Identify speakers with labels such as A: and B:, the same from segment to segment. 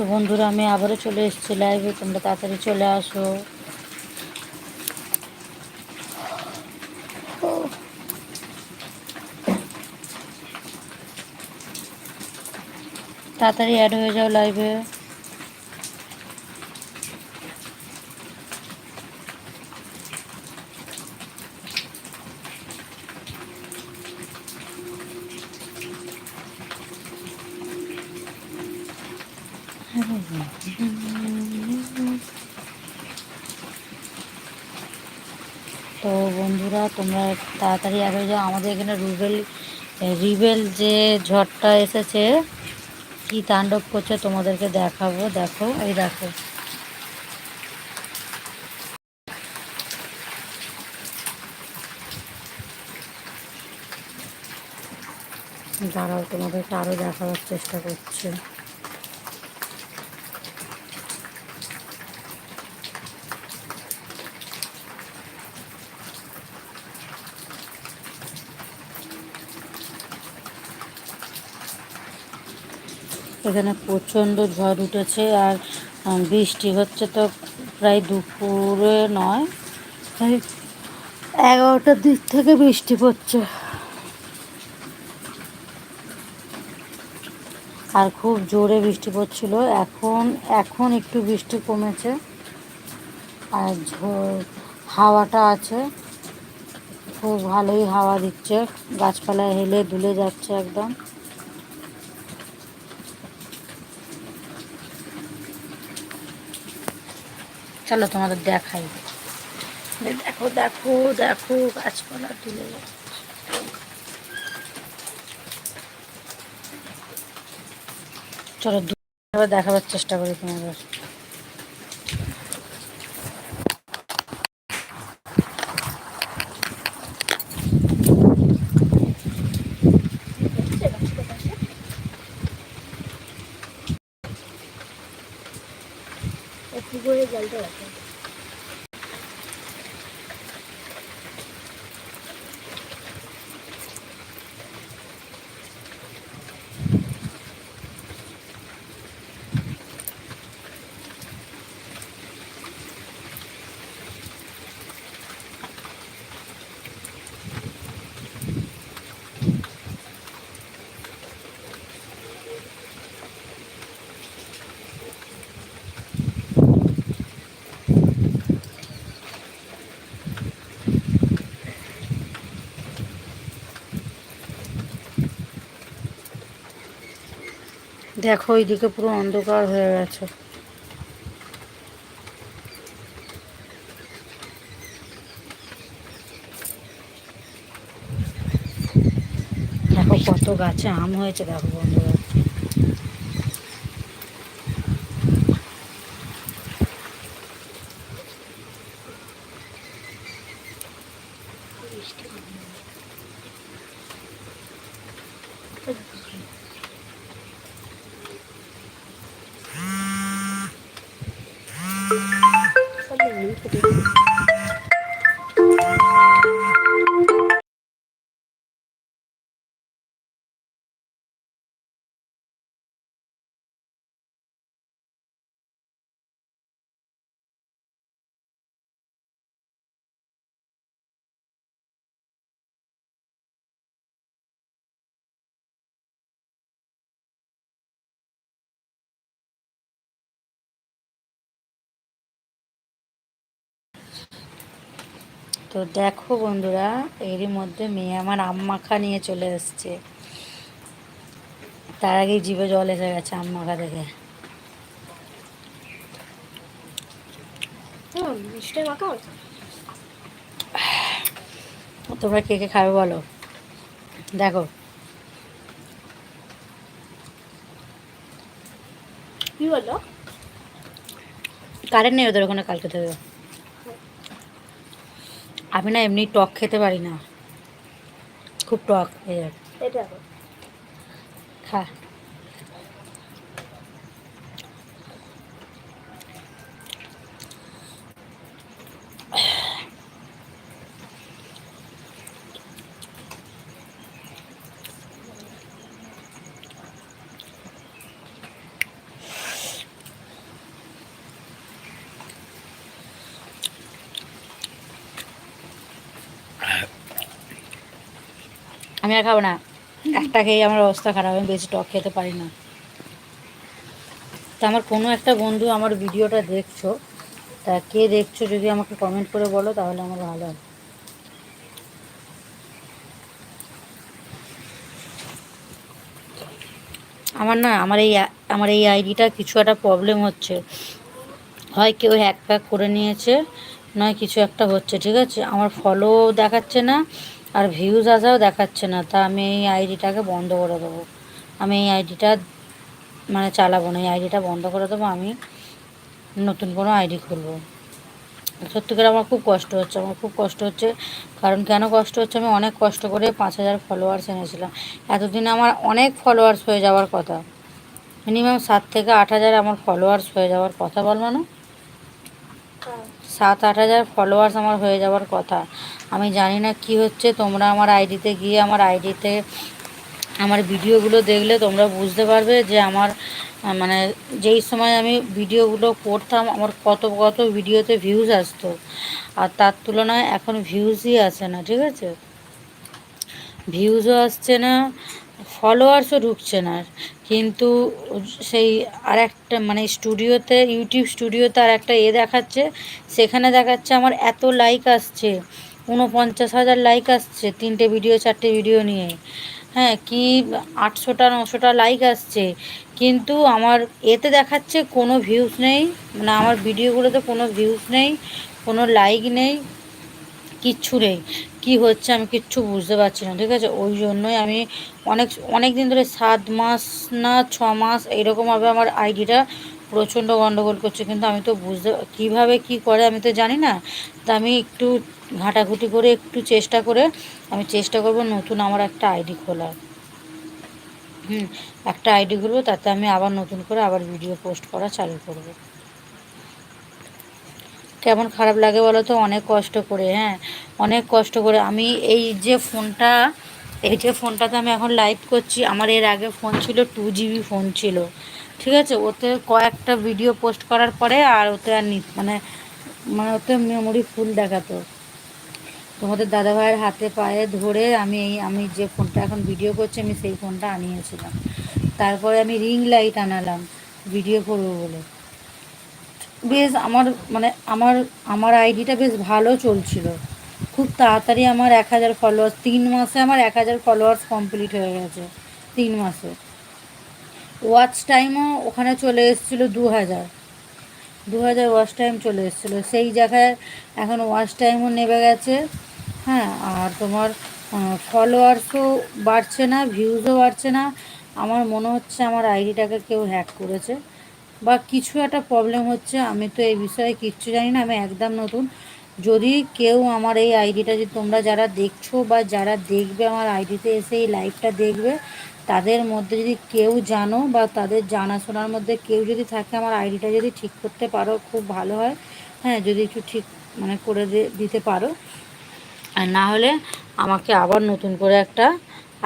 A: তো বন্ধুরা, আমি আবারও চলে এসেছি লাইভে তোমরা তাড়াতাড়ি চলে আসো। তাড়াতাড়ি অ্যাড হয়ে যাও লাইভে তো বন্ধুরা তোমরা তাড়াতাড়ি আগে যাও। আমাদের এখানে রুবেল রিবেল যে ঝড়টা এসেছে, কি তাণ্ডব করছে তোমাদেরকে দেখাবো। দেখো, এই দেখো। দাঁড়াও, তোমাদেরকে আরও দেখাবার চেষ্টা করছে। এখানে প্রচণ্ড ঝড় উঠেছে আর বৃষ্টি হচ্ছে তো প্রায় দুপুরে নয় প্রায় এগারোটার দিক থেকে বৃষ্টি পড়ছে। আর খুব জোরে বৃষ্টি পড়ছিল, এখন এখন একটু বৃষ্টি কমেছে। আর হাওয়াটা আছে, খুব ভালোই হাওয়া দিচ্ছে, গাছপালা হেলে দুলে যাচ্ছে একদম। চলো তোমাদের দেখাই দেখো দেখো দেখো গাছপালা তুলে। চলো দেখাবার চেষ্টা করি তোমাদের দেখো এইদিকে পুরো অন্ধকার হয়ে গেছে। দেখো কত গাছে আম হয়েছে দেখো বন্ধুরা। তো দেখো বন্ধুরা এরই মধ্যে মেয়ে আমার আম মাখা নিয়ে চলে এসছে। তার আগেই জিভে জল এসে গেছে আম মাখা দেখে তোমরা কে কে খাবে বলো? দেখো।
B: কি বলো?
A: কারেন্ট নেই ওদের ওখানে কালকে থেকে আমি না এমনি টক খেতে পারি না। খুব টক এই আর
B: এটা
A: খা। আমি আর খাব না। একটা খেয়ে আমার অবস্থা খারাপ, আমি বেশি টক খেতে পারি না। তা আমার কোনো একটা বন্ধু আমার ভিডিওটা দেখছ, তা কে দেখছ যদি আমাকে কমেন্ট করে বলো, তাহলে আমার ভালো হয়। আমার না, আমার এই আমার এই আইডিটা কিছু একটা প্রবলেম হচ্ছে। হয় কেউ হ্যাক প্যাক করে নিয়েছে, নয় কিছু একটা হচ্ছে, ঠিক আছে? আমার ফলো দেখাচ্ছে না আর ভিউজ আসাও দেখাচ্ছে না, তা আমি এই আইডিটাকে বন্ধ করে দেবো। আমি এই আইডিটা মানে চালাবো না, এই আইডিটা বন্ধ করে দেবো, আমি নতুন কোনো আইডি খুলবো। সত্যি করে আমার খুব কষ্ট হচ্ছে, আমার খুব কষ্ট হচ্ছে, কারণ কেন কষ্ট হচ্ছে, আমি অনেক কষ্ট করে পাঁচ হাজার ফলোয়ার্স এনেছিলাম। এতদিন আমার অনেক ফলোয়ার্স হয়ে যাওয়ার কথা। মিনিমাম সাত থেকে আট হাজার আমার ফলোয়ার্স হয়ে যাওয়ার কথা বলব না? সাত আট হাজার ফলোয়ার্স আমার হয়ে যাওয়ার কথা। আমি জানি না কি হচ্ছে, তোমরা আমার আইডিতে গিয়ে আমার আইডিতে আমার ভিডিওগুলো দেখলে তোমরা বুঝতে পারবে যে আমার মানে যেই সময় আমি ভিডিওগুলো করতাম, আমার কত কত ভিডিওতে ভিউজ আসতো। আর তার তুলনায় এখন ভিউজই আসে না, ঠিক আছে? ভিউজও আসছে না ফলোয়ার্সও ঢুকছে না। কিন্তু সেই আর একটা মানে স্টুডিওতে ইউটিউব স্টুডিওতে আর একটা এ দেখাচ্ছে, সেখানে দেখাচ্ছে আমার এত লাইক আসছে ঊনপঞ্চাশ হাজার লাইক আসছে তিনটে ভিডিও চারটে ভিডিও নিয়ে। হ্যাঁ কি আটশোটা, নশোটা লাইক আসছে। কিন্তু আমার এতে দেখাচ্ছে কোনো ভিউজ নেই মানে আমার ভিডিওগুলোতে কোনো ভিউজ নেই, কোনো লাইক নেই। কিচ্ছু নেই। কী হচ্ছে আমি কিচ্ছু বুঝতে পারছি না, ঠিক আছে? ওই জন্যই আমি অনেক অনেক দিন ধরে সাত মাস না ছ মাস এইরকমভাবে আমার আইডিটা প্রচণ্ড গণ্ডগোল করছে, কিন্তু আমি তো বুঝতে কীভাবে কি করে আমি তো জানি না। তা আমি একটু ঘাটাঘুটি করে একটু চেষ্টা করে আমি চেষ্টা করব নতুন আমার একটা আইডি খোলার। হুম, একটা আইডি খুলবো, তাতে আমি আবার নতুন করে আবার ভিডিও পোস্ট করা চালু করব। কেমন খারাপ লাগে বলো তো অনেক কষ্ট করে হ্যাঁ? অনেক কষ্ট করে। আমি এই যে ফোনটা, এই যে ফোনটাতে আমি এখন লাইভ করছি, আমার এর আগে ফোন ছিল টু জিবি ফোন ছিল। ঠিক আছে? ওতে কয়েকটা ভিডিও পোস্ট করার পরে আর ওতে আর মানে মানে ওতে মেমোরি ফুল দেখাতো। তোমাদের দাদাভাইয়ের হাতে পায়ে ধরে আমি এই, আমি যে ফোনটা এখন ভিডিও করছি, আমি সেই ফোনটা আনিয়েছিলাম। তারপরে আমি রিং লাইট আনালাম ভিডিও করব বলে। বেশ আমার মানে আমার আমার আইডিটা বেশ ভালো চলছিল। খুব তাড়াতাড়ি আমার এক হাজার ফলোয়ার্স তিন মাসে আমার এক হাজার ফলোয়ার্স কমপ্লিট হয়ে গেছে, তিন মাসে। ওয়াচ টাইমও ওখানে চলে এসেছিল দু হাজার। দু হাজার ওয়াচ টাইম চলে এসেছিল। সেই জায়গায় এখন ওয়াচ টাইমও নেমে গেছে। হ্যাঁ আর তোমার ফলোয়ার্সও বাড়ছে না ভিউজও বাড়ছে না। আমার মনে হচ্ছে আমার আইডিটাকে কেউ হ্যাক করেছে। বা কিছু একটা প্রবলেম হচ্ছে, আমি তো এই বিষয়ে কিচ্ছু জানি না, আমি একদম নতুন। যদি কেউ আমার এই আইডিটা যদি তোমরা যারা দেখছ বা যারা দেখবে আমার আইডিতে এসে এই লাইভটা দেখবে, তাদের মধ্যে যদি কেউ জানো বা তাদের জানাশোনার মধ্যে কেউ যদি থাকে, আমার আইডিটা যদি ঠিক করতে পারো, খুব ভালো হয়। হ্যাঁ যদি একটু ঠিক মানে করে দিতে পারো। আর না হলে আমাকে আবার নতুন করে একটা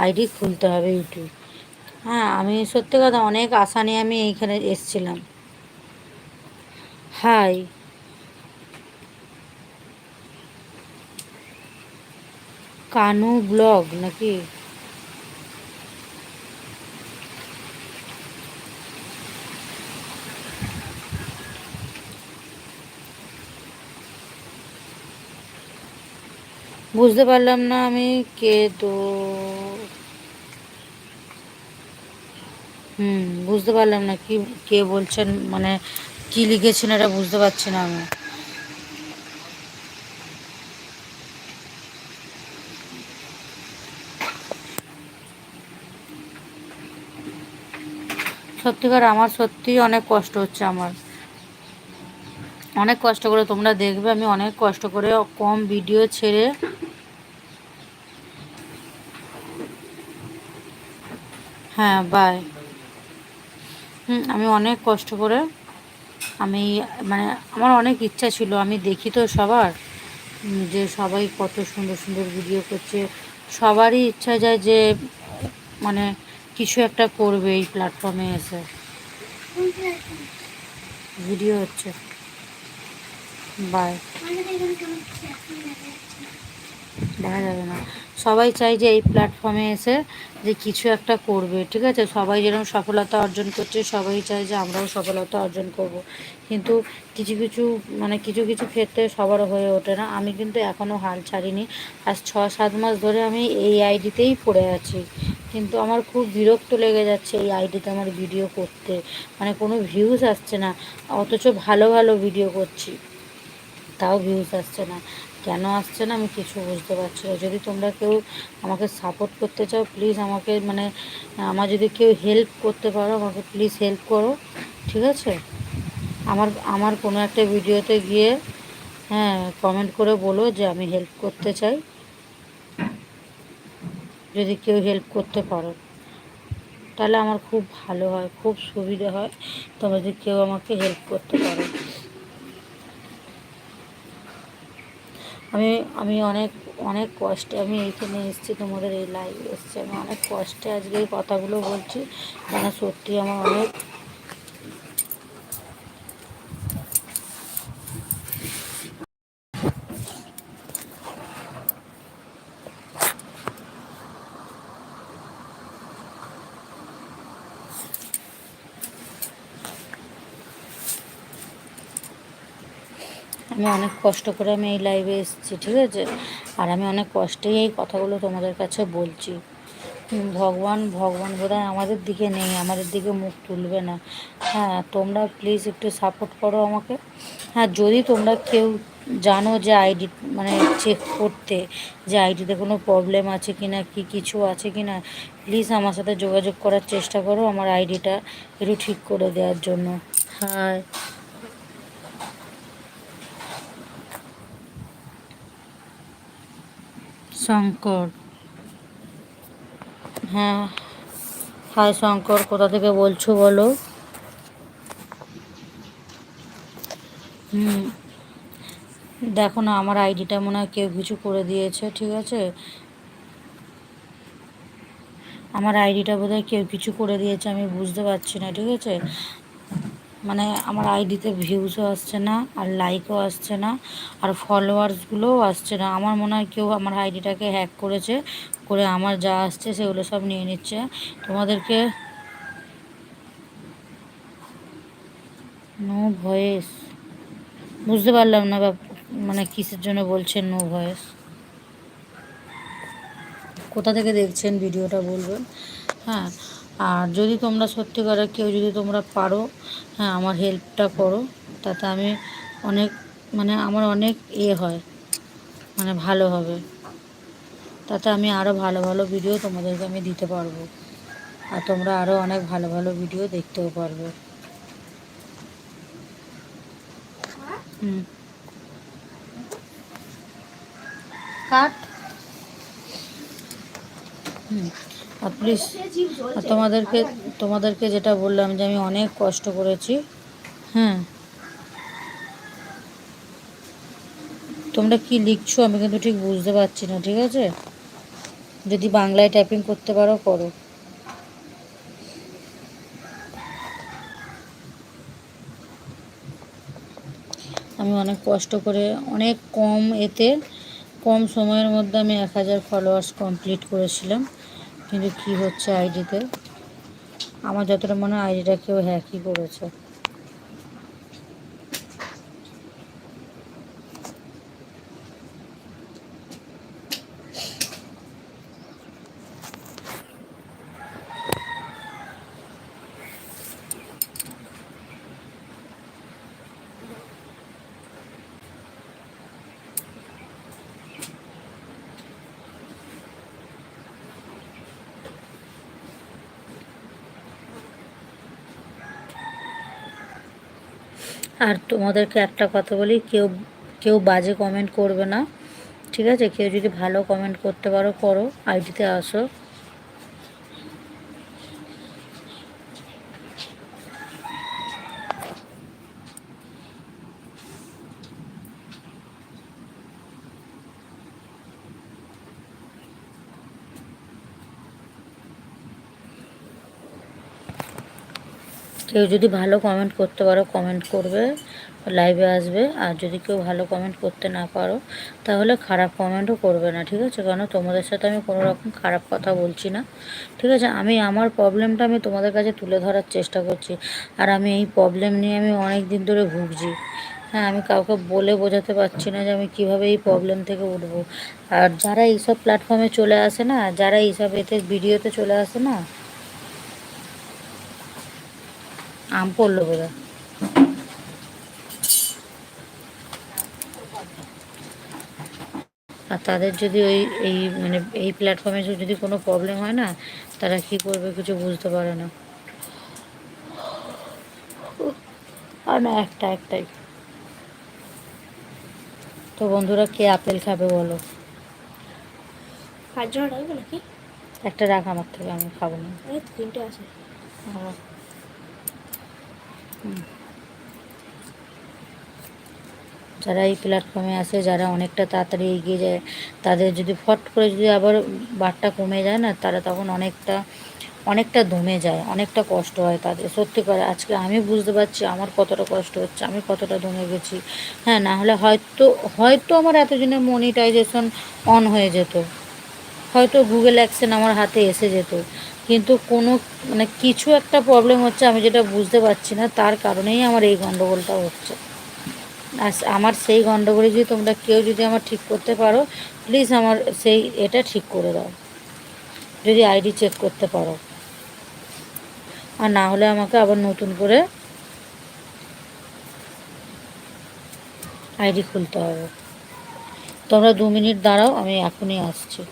A: আইডি খুলতে হবে ইউটিউব হ্যাঁ আমি সত্যি কথা অনেক আশা নিয়ে আমি এইখানে এসছিলাম। হাই। কানু ব্লগ নাকি? বুঝতে পারলাম না আমি কে তো। হুম, বুঝতে পারলাম না কি, কে বলছেন মানে কি লিখেছেন এটা বুঝতে পারছি না আমি। সত্যিকার আমার সত্যিই অনেক কষ্ট হচ্ছে আমার। অনেক কষ্ট করে তোমরা দেখবে, আমি অনেক কষ্ট করে কম ভিডিও ছেড়ে হ্যাঁ বাই আমি অনেক কষ্ট করে আমি মানে আমার অনেক ইচ্ছা ছিল আমি দেখি তো সবার যে সবাই কত সুন্দর সুন্দর ভিডিও করছে। সবারই ইচ্ছা যায় যে মানে কিছু একটা করবে এই প্ল্যাটফর্মে এসে। ভিডিও হচ্ছে। বাই দেখা যাবে না। সবাই চাই যে এই প্ল্যাটফর্মে এসে যে কিছু একটা করবে, ঠিক আছে? সবাই যেরকম সফলতা অর্জন করছে, সবাই চায় যে আমরাও সফলতা অর্জন করব। কিন্তু কিছু কিছু মানে কিছু কিছু ক্ষেত্রে সবার হয়ে ওঠে না। আমি কিন্তু এখনও হাল ছাড়িনি। আজ ছ, সাত মাস ধরে আমি এই আইডিতেই পড়ে আছি। কিন্তু আমার খুব বিরক্ত লেগে যাচ্ছে এই আইডিতে আমার ভিডিও করতে। মানে কোনো ভিউজ আসছে না। অথচ ভালো ভালো ভিডিও করছি। তাও ভিউজ আসছে না। কেন আসছে না আমি কিছু বুঝতে পারছি না। যদি তোমরা কেউ আমাকে সাপোর্ট করতে চাও প্লিজ আমাকে মানে আমার যদি কেউ হেল্প করতে পারো, আমাকে প্লিজ হেল্প করো, ঠিক আছে? আমার আমার কোনো একটা ভিডিওতে গিয়ে হ্যাঁ কমেন্ট করে বলো যে আমি হেল্প করতে চাই। যদি কেউ হেল্প করতে পারো, তাহলে আমার খুব ভালো হয়, খুব সুবিধে হয়। তোমরা যদি কেউ আমাকে হেল্প করতে পারো। আমি আমি অনেক অনেক কষ্টে আমি এইখানে এসেছি, তোমাদের এই লাইভ এসেছি। আমি অনেক কষ্টে আজকে এই কথাগুলো বলছি। মানে সত্যি আমার অনেক আমি অনেক কষ্ট করে আমি এই লাইভে এসেছি, ঠিক আছে? আর আমি অনেক কষ্টেই এই কথাগুলো তোমাদের কাছে বলছি। ভগবান ভগবান বোধহয় আমাদের দিকে নেই, আমাদের দিকে মুখ তুলবে না। হ্যাঁ তোমরা প্লিজ একটু সাপোর্ট করো আমাকে। হ্যাঁ যদি তোমরা কেউ জানো যে আইডি মানে চেক করতে যে আইডিতে কোনো প্রবলেম আছে কি না কি কিছু আছে কি না প্লিজ আমার সাথে যোগাযোগ করার চেষ্টা করো, আমার আইডিটা একটু ঠিক করে দেওয়ার জন্য। হ্যাঁ শঙ্কর। হ্যাঁ হাই শঙ্কর, কোথা থেকে বলছো বলো? হুম, দেখো না, আমার আইডিটা মনে হয় কেউ কিছু করে দিয়েছে, ঠিক আছে? আমার আইডিটা বোধহয় কেউ কিছু করে দিয়েছে, আমি বুঝতে পারছি না, ঠিক আছে? মানে আমার আইডিতে ভিউজও আসছে না, আর লাইকও আসছে না, আর ফলোয়ার্সগুলোও আসছে না। আমার মনে হয় কেউ আমার আইডিটাকে হ্যাক করেছে, করে আমার যা আসছে সেগুলো সব নিয়ে নিচ্ছে। তোমাদেরকে নো ভয়েস বুঝতে পারলাম না মানে কিসের জন্য বলছেন নো ভয়েস কোথা থেকে দেখছেন ভিডিওটা বলবেন? হ্যাঁ আর যদি তোমরা সত্যি করে কেউ যদি তোমরা পারো হ্যাঁ আমার হেল্পটা করো, তাতে আমি অনেক মানে আমার অনেক এ হয় মানে ভালো হবে। তাতে আমি আরও ভালো ভালো ভিডিও তোমাদেরকে আমি দিতে পারব। আর তোমরা আরও অনেক ভালো ভালো ভিডিও দেখতেও পারবে। হুম। কাট। হুম। আর প্লিজ আর তোমাদেরকে তোমাদেরকে যেটা বললাম যে আমি অনেক কষ্ট করেছি হ্যাঁ। তোমরা কি লিখছো আমি কিন্তু ঠিক বুঝতে পারছি না, ঠিক আছে? যদি বাংলায় টাইপিং করতে পারো, করো। আমি অনেক কষ্ট করে, অনেক কম এতে, কম সময়ের মধ্যে আমি এক হাজার ফলোয়ার্স কমপ্লিট করেছিলাম। কিন্তু কী হচ্ছে আইডিতে আমার যতটা মনে হয় আইডিটা কেউ হ্যাকই করেছে। আর তোমাদেরকে একটা কথা বলি, কেউ কেউ বাজে কমেন্ট করবে না, ঠিক আছে? কেউ যদি ভালো কমেন্ট করতে পারো, করো আইডিতে আসো। কেউ যদি ভালো কমেন্ট করতে পারো কমেন্ট করবে লাইভে আসবে। আর যদি কেউ ভালো কমেন্ট করতে না পারো, তাহলে খারাপ কমেন্টও করবে না, ঠিক আছে? কারণ তোমাদের সাথে আমি কোনো রকম খারাপ কথা বলছি না, ঠিক আছে? আমি, আমার প্রবলেমটা আমি তোমাদের কাছে তুলে ধরার চেষ্টা করছি। আর আমি এই প্রবলেম নিয়ে আমি অনেক দিন ধরে ভুগছি। হ্যাঁ আমি কাউকে বলে বোঝাতে পারছি না যে আমি কীভাবে এই প্রবলেম থেকে উঠবো। আর যারা এইসব প্ল্যাটফর্মে চলে আসে না, যারা এইসব এতে ভিডিওতে চলে আসে না আম পড়ল বোধ আর তাদের যদি ওই এই মানে এই প্ল্যাটফর্মে যদি কোনো প্রবলেম হয় না তারা কি করবে কিছু বুঝতে পারে না। আর না একটা একটাই। তো বন্ধুরা কে আপেল খাবে বলো?
B: পাঁচজন রাখবে নাকি?
A: একটা রাখ আমার থেকে আমি খাব না।
B: তিনটে আছে।
A: যারা এই প্ল্যাটফর্মে আসে যারা অনেকটা তাড়াতাড়ি এগিয়ে যায়, তাদের যদি ফট করে যদি আবার বারটা কমে যায় না, তারা তখন অনেকটা অনেকটা দমে যায়, অনেকটা কষ্ট হয় তাদের। সত্যি করে, আজকে আমি বুঝতে পারছি আমার কতটা কষ্ট হচ্ছে, আমি কতটা দমে গেছি। হ্যাঁ না হলে হয়তো হয়তো আমার এতদিনে মনিটাইজেশন অন হয়ে যেত। হয়তো গুগল অ্যাকশন আমার হাতে এসে যেত। কিন্তু কোনো মানে কিছু একটা প্রবলেম হচ্ছে, আমি যেটা বুঝতে পারছি না, তার কারণেই আমার এই গণ্ডগোলটা হচ্ছে। আর আমার সেই গণ্ডগোলে যদি তোমরা কেউ যদি আমার ঠিক করতে পারো প্লিজ আমার সেই এটা ঠিক করে দাও। যদি আইডি চেক করতে পারো। আর না হলে আমাকে আবার নতুন করে আইডি খুলতে হবে। তোমরা দু মিনিট দাঁড়াও, আমি এখনই আসছি।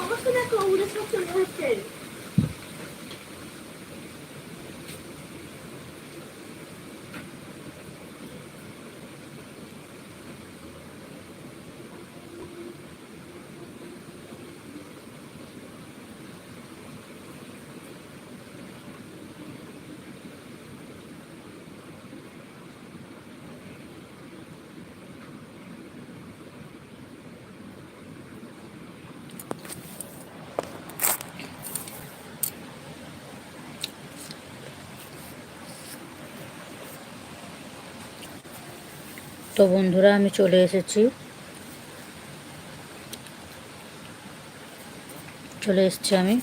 B: অবস্থা দেখো উড়ে সব চলে যাচ্ছে।
A: তো বন্ধুরা, আমি চলে এসেছি। চলে এসেছি আমি।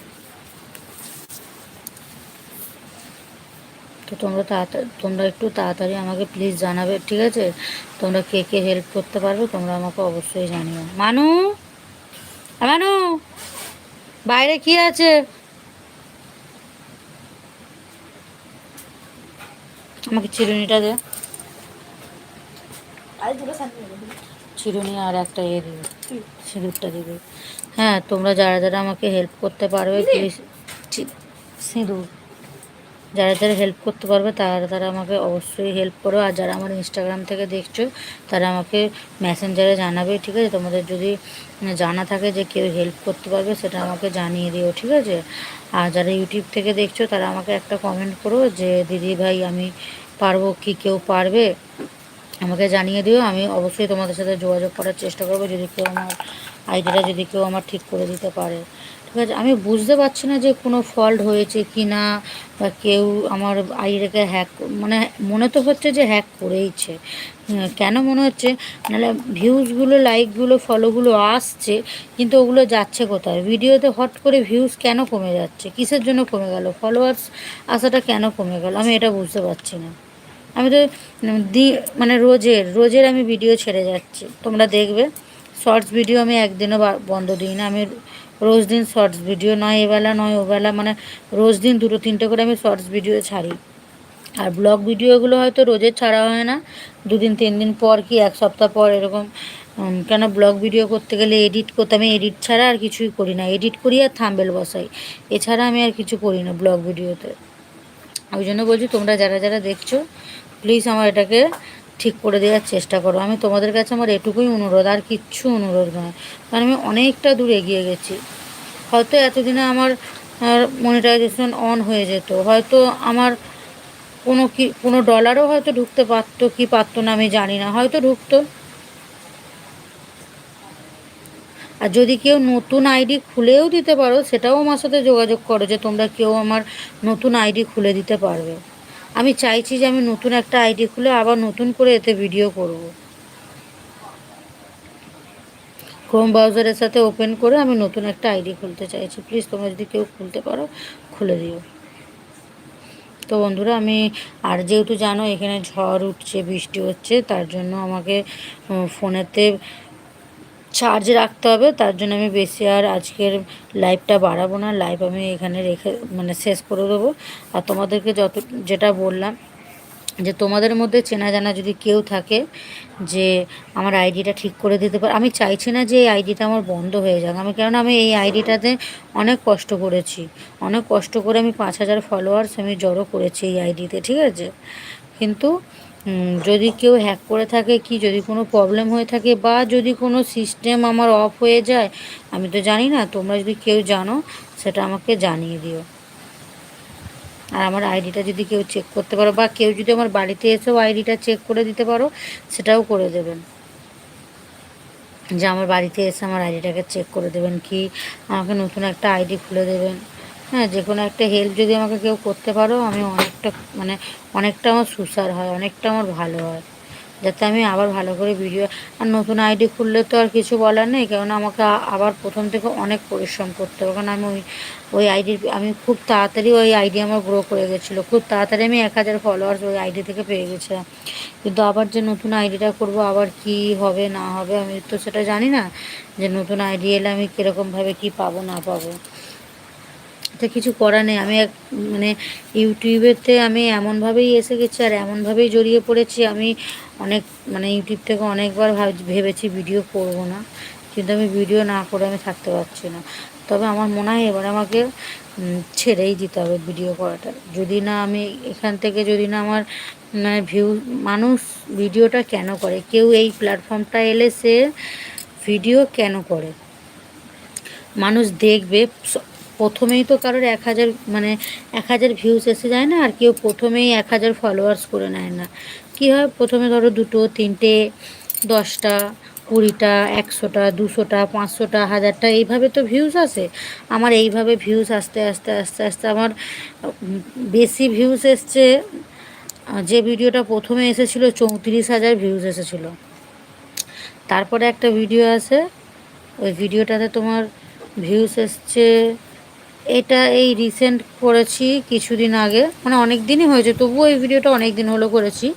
A: তো তোমরা তাড়াতাড়ি, তোমরা একটু তাড়াতাড়ি আমাকে প্লিজ জানাবে, ঠিক আছে? তোমরা কে কে হেল্প করতে পারবে, তোমরা আমাকে অবশ্যই জানিও। মানু? মানু? বাইরে কি আছে? আমাকে চিরুনিটা দে
B: আর দুটো শান্তি নেবে
A: চিরুনি আর একটা ইয়ে দিবে। সিঁদুরটা দিবে। হ্যাঁ তোমরা যারা যারা আমাকে হেল্প করতে পারবে প্লিজ সিঁদুর। যারা যারা হেল্প করতে পারবে তারা তারা আমাকে অবশ্যই হেল্প করো। আর যারা আমার ইনস্টাগ্রাম থেকে দেখছ তারা আমাকে মেসেঞ্জারে জানাবে ঠিক আছে? তোমাদের যদি জানা থাকে যে কেউ হেল্প করতে পারবে সেটা আমাকে জানিয়ে দিও ঠিক আছে? আর যারা ইউটিউব থেকে দেখছ তারা আমাকে একটা কমেন্ট করো যে দিদি ভাই আমি পারব কি? কেউ পারবে? আমাকে জানিয়ে দিও, আমি অবশ্যই তোমাদের সাথে যোগাযোগ করার চেষ্টা করব, যদি কেউ আমার আইডিটা যদি কেউ আমার ঠিক করে দিতে পারে। ঠিক আছে? আমি বুঝতে পারছি না যে কোনো ফল্ট হয়েছে কি না বা কেউ আমার আইডিটাকে হ্যাক মানে মনে তো হচ্ছে যে হ্যাক করেইছে। কেন মনে হচ্ছে? নাহলে ভিউজগুলো লাইকগুলো ফলোগুলো আসছে, কিন্তু ওগুলো যাচ্ছে কোথায়? ভিডিওতে হট করে ভিউজ কেন কমে যাচ্ছে? কিসের জন্য কমে গেল? ফলোয়ার্স আসাটা কেন কমে গেল? আমি এটা বুঝতে পারছি না। আমি তো দি মানে রোজের রোজের আমি ভিডিও ছেড়ে যাচ্ছি। তোমরা দেখবে শর্টস ভিডিও আমি একদিনও বন্ধ দিই না। আমি রোজ দিন শর্টস ভিডিও নয়, এবেলা নয়, ওবেলা মানে রোজ দিন দুটো, তিনটে করে আমি শর্টস ভিডিও ছাড়ি। আর ব্লগ ভিডিওগুলো হয়তো রোজের ছাড়া হয় না। দুদিন, তিন দিন পর কি, এক সপ্তাহ পর এরকম কেন ব্লগ ভিডিও করতে গেলে এডিট করতে, আমি এডিট ছাড়া আর কিছুই করি না। এডিট করি আর থাম্বেল বসাই। এছাড়া আমি আর কিছু করি না ব্লগ ভিডিওতে ওই জন্য বলছি, তোমরা যারা যারা দেখছ প্লিজ আমার এটাকে ঠিক করে দেওয়ার চেষ্টা করো। আমি তোমাদের কাছে আমার এটুকুই অনুরোধ, আর কিচ্ছু অনুরোধ নয়। কারণ আমি অনেকটা দূর এগিয়ে গেছি। হয়তো এতদিনে আমার মনিটাইজেশন অন হয়ে যেত। হয়তো আমার কোনো কি, কোনো ডলারও হয়তো ঢুকতে পারতো, কি পারতো না আমি জানি না। হয়তো ঢুকতো। আর যদি কেউ নতুন আইডি খুলেও দিতে পারো, সেটাও আমার সাথে যোগাযোগ করো যে তোমরা কেউ আমার নতুন আইডি খুলে দিতে পারবে। আমি চাইছি যে আমি নতুন একটা আইডি খুলে আবার নতুন করে এতে ভিডিও করব। ক্রোম ব্রাউজারের সাথে ওপেন করে আমি নতুন একটা আইডি খুলতে চাইছি। প্লিজ তোমরা যদি কেউ খুলতে পারো, খুলে দিও। তো বন্ধুরা, আমি আর যেহেতু জানো, এখানে ঝড় উঠছে, বৃষ্টি হচ্ছে, তার জন্য আমাকে ফোনেতে চার্জ রাখতে হবে, তার জন্য আমি বেশি আর আজকের লাইভটা বাড়াবো না লাইভ আমি এখানে রেখে মানে শেষ করে দেবো। আর তোমাদেরকে যত, যেটা বললাম, যে তোমাদের মধ্যে চেনা জানা যদি কেউ থাকে, যে আমার আইডিটা ঠিক করে দিতে পারে, আমি চাইছি না যে এই আইডিটা আমার বন্ধ হয়ে যাক। আমি, কেননা আমি এই আইডিটাতে অনেক কষ্ট করেছি, অনেক কষ্ট করে আমি পাঁচ হাজার ফলোয়ার্স আমি জড়ো করেছি এই আইডিতে ঠিক আছে? কিন্তু যদি কেউ হ্যাক করে থাকে কি? যদি কোনো প্রবলেম হয়ে থাকে বা যদি কোনো সিস্টেম আমার অফ হয়ে যায়, আমি তো জানি না, তোমরা যদি কেউ জানো, সেটা আমাকে জানিয়ে দিও। আর আমার আইডিটা যদি কেউ চেক করতে পারো বা কেউ যদি আমার বাড়িতে এসেও আইডিটা চেক করে দিতে পারো, সেটাও করে দেবেন। যে আমার বাড়িতে এসে আমার আইডিটাকে চেক করে দেবেন কি? আমাকে নতুন একটা আইডি খুলে দেবেন। হ্যাঁ যে কোনো একটা হেল্প যদি আমাকে কেউ করতে পারো, আমি অনেকটা মানে অনেকটা আমার সুসার হয়, অনেকটা আমার ভালো হয়। যাতে আমি আবার ভালো করে ভিডিও আর নতুন আইডি খুললে তো আর কিছু বলার নেই, কেননা আমাকে আবার প্রথম থেকে অনেক পরিশ্রম করতে হবে। কারণ আমি ওই ওই আইডির আমি খুব তাড়াতাড়ি ওই আইডি আমার গ্রো করে গেছিল। খুব তাড়াতাড়ি আমি এক হাজার ফলোয়ার্স ওই আইডি থেকে পেয়ে গেছিলাম। কিন্তু আবার যে নতুন আইডিটা করব, আবার কি হবে, না হবে, আমি তো সেটা জানি না যে নতুন আইডি এলে আমি কীরকমভাবে কি পাবো, না পাবো। তো কিছু করার নেই। আমি এক মানে ইউটিউবেতে আমি এমনভাবেই এসে গেছি আর এমনভাবেই জড়িয়ে পড়েছি। আমি অনেক মানে ইউটিউব থেকে অনেকবার ভাব- ভেবেছি ভিডিও করব না। কিন্তু আমি ভিডিও না করে আমি থাকতে পারছি না। তবে আমার মনে হয় এবার আমাকে ছেড়েই দিতে হবে ভিডিও করাটা। যদি না আমি এখান থেকে যদি না আমার মানে ভিউ মানুষ ভিডিওটা কেন করে? কেউ এই প্ল্যাটফর্মটা এলে সে ভিডিও কেন করে? মানুষ দেখবে প্রথমেই তো কারোর এক হাজার মানে এক হাজার ভিউজ এসে যায় না, আর কেউ প্রথমেই এক হাজার ফলোয়ার্স করে নেয় না। কী হয়? প্রথমে ধরো দুটো, তিনটে, দশটা, কুড়িটা, একশোটা, দুশোটা, পাঁচশোটা, হাজারটা, এইভাবে তো ভিউজ আসে। আমার এইভাবে ভিউজ আসতে আসতে, আস্তে আস্তে আমার বেশি ভিউজ এসছে যে ভিডিওটা প্রথমে এসেছিল, চৌত্রিশ হাজার ভিউজ এসেছিল। তারপরে একটা ভিডিও আছে, ওই ভিডিওটাতে তোমার ভিউস এসছে এটা এই রিসেন্ট করেছি কিছুদিন আগে। মানে অনেক দিনই হয়েছে, তবুও এই ভিডিওটা অনেক দিন হলো করেছি।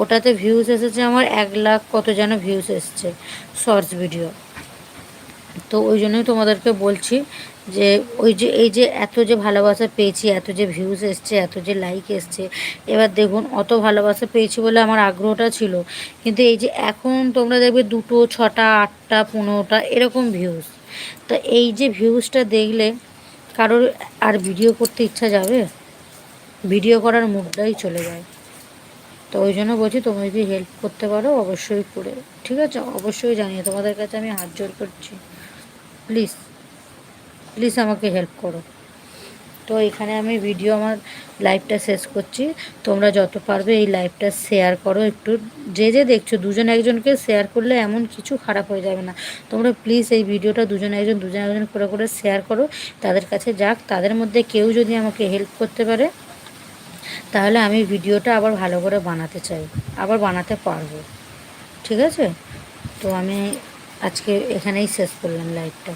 A: ওটাতে ভিউস এসেছে আমার এক লাখ কত যেন ভিউস এসছে শর্টস ভিডিও তো ওই জন্যই তোমাদেরকে বলছি যে, ওই যে, এই যে এত যে ভালোবাসা পেয়েছি, এত যে ভিউজ এসছে, এত যে লাইক এসছে, এবার দেখুন অত ভালোবাসা পেয়েছি বলে আমার আগ্রহটা ছিল। কিন্তু এই যে এখন তোমরা দেখবে দুটো, ছটা, আটটা, পনেরোটা এরকম ভিউজ তো এই যে ভিউজটা দেখলে কারোর আর ভিডিও করতে ইচ্ছা যাবে, ভিডিও করার মুডটাই চলে যায়। তো ওই জন্য বলছি তোমরা যদি হেল্প করতে পারো, অবশ্যই করে, ঠিক আছে? অবশ্যই জানিয়ে, তোমাদের কাছে আমি হাত জোর করছি। প্লিজ প্লিজ আমাকে হেল্প করো। তো এখানে আমি ভিডিও আমার লাইভটা শেষ করছি। তোমরা যত পারবে এই লাইভটা শেয়ার করো একটু। যে যে দেখছ, দুজন একজনকে শেয়ার করলে এমন কিছু খারাপ হয়ে যাবে না। তোমরা প্লিজ এই ভিডিওটা দুজন একজন দুজন একজন করে করে শেয়ার করো। তাদের কাছে যাক, তাদের মধ্যে কেউ যদি আমাকে হেল্প করতে পারে, তাহলে আমি ভিডিওটা আবার ভালো করে বানাতে চাই, আবার বানাতে পারব। ঠিক আছে? তো আমি আজকে এখানেই শেষ করলাম লাইভটা